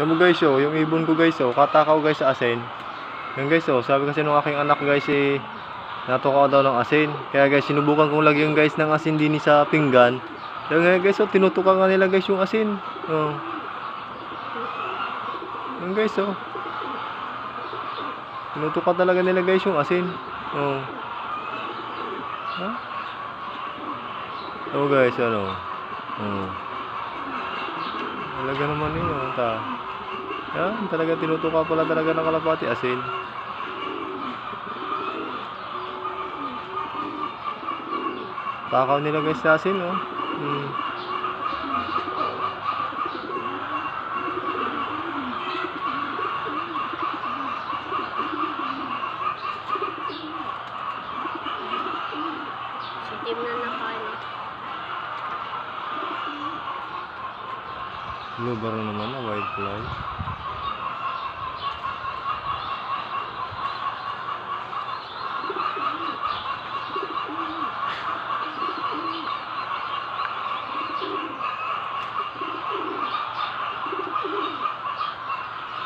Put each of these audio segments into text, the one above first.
Yan mo guys oh, yung ibon ko guys oh, katakaw guys sa asin. Yan guys oh, sabi kasi nung aking anak guys eh, natukaw daw ng asin. Kaya guys, sinubukan kong lagyan guys ng asin din sa pinggan. Kaya nga guys oh, tinutukan nga nila guys yung asin. Oh. Yan guys oh. Tinutukan talaga nila guys yung asin. Oh. Ha? Oh guys, ano? Oh. Talaga naman yun, oh, ta. Yan, talaga tinutuka pala talaga ng kalapati asin. Takaw nila guys sa asin, oh. Hmm. Lubar na naman na wildfly.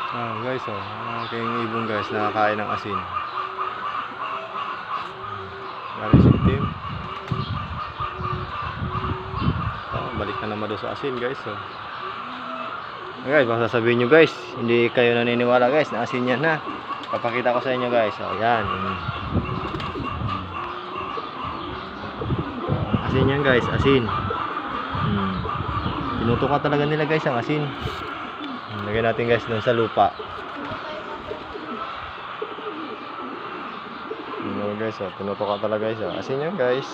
Ah, guys, oh, ang aking ibon guys, nakakain ng asin. Galing si Tim. Oh, balik na naman doon sa asin, guys, oh. Guys, baka sasabihin nyo guys, hindi kayo naniniwala guys, na asin yan ha. Papakita ko sa inyo guys. O, yan. Mm. Asin yan guys, asin. Hmm. Tinutuka talaga nila guys ang asin. Hmm, Lagyan natin guys doon sa lupa. Ano guys, oh, tinutuka talaga guys. Oh. Asin yan guys.